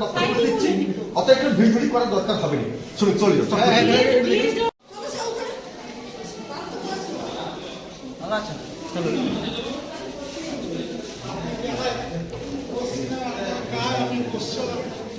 দপ্তর করে দিচ্ছি। অত একটু ভিড় ভিড় করার দরকার হবে না। শুনুন চলে চল,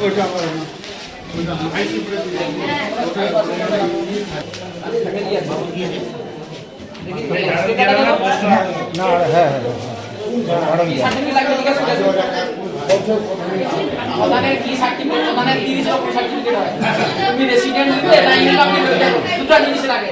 ওইটা আমার ওইটা আইসি প্রেসিডেন্ট না হ্যাঁ হ্যাঁ হ্যাঁ প্রধানের কি সার্টিফিকেট প্রধানের 30 রকম সার্টিফিকেট হয়। তুমি রেসিডেন্ট দিবে না ইনকাম দিবে দুটো জিনিস লাগে।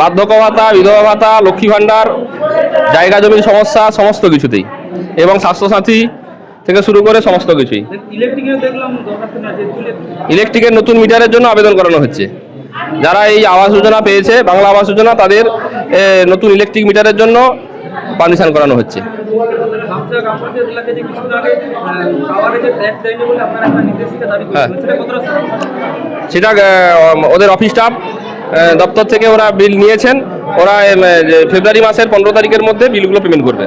বার্ধক্য ভাতা বিধবা ভাতা লক্ষ্মী ভাণ্ডার জায়গা জমির সমস্যা, সমস্ত কিছুতেই। এবং স্বাস্থ্যসাথী থেকে শুরু করে সমস্ত কিছুই। ইলেকট্রিকের নতুন মিটারের জন্য আবেদন করানো হচ্ছে। যারা এই আবাস যোজনা পেয়েছে, বাংলা আবাস যোজনা তাদের নতুন ইলেকট্রিক মিটারের জন্য পারমিশন করানো হচ্ছে। হ্যাঁ। সেটা ওদের অফিস স্টাফ দপ্তর থেকে ওরা বিল নিয়েছেন। ওরা ফেব্রুয়ারি মাসের পনেরো তারিখের মধ্যে বিলগুলো পেমেন্ট করবে।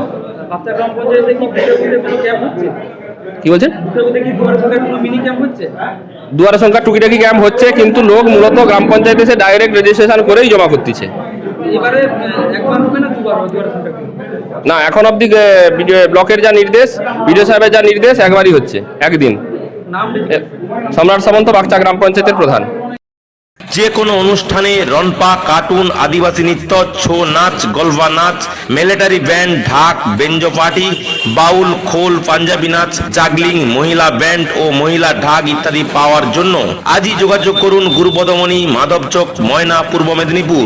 কি বলছেন? দুয়ারে সংখ্যা টুকিটাকি ক্যাম্প হচ্ছে কিন্তু লোক মূলত গ্রাম পঞ্চায়েতে এসে ডাইরেক্ট রেজিস্ট্রেশন করেই জমা করতেছে। এবারে একবার হবে না দুবার দুয়ারে সরকার না এখন অবধি ব্লকের যা নির্দেশ বিডিও সাহেবের যা নির্দেশ একবারই হচ্ছে একদিন। সম্রাট সামন্ত বাগচা গ্রাম পঞ্চায়েতের প্রধান। যে কোনো অনুষ্ঠানে রনপা কার্টুন আদিবাসী নৃত্য ছৌ নাচ গলবা নাচ military band dhak banjo party Baul খোল পাঞ্জাবি নাচ জাগলিং মহিলা ব্যান্ড ও মহিলা ঢাক ইত্যাদি পাওয়ার জন্য আজই যোগাযোগ করুন গুরুপদমণি মাধবচক ময়না পূর্ব মেদিনীপুর।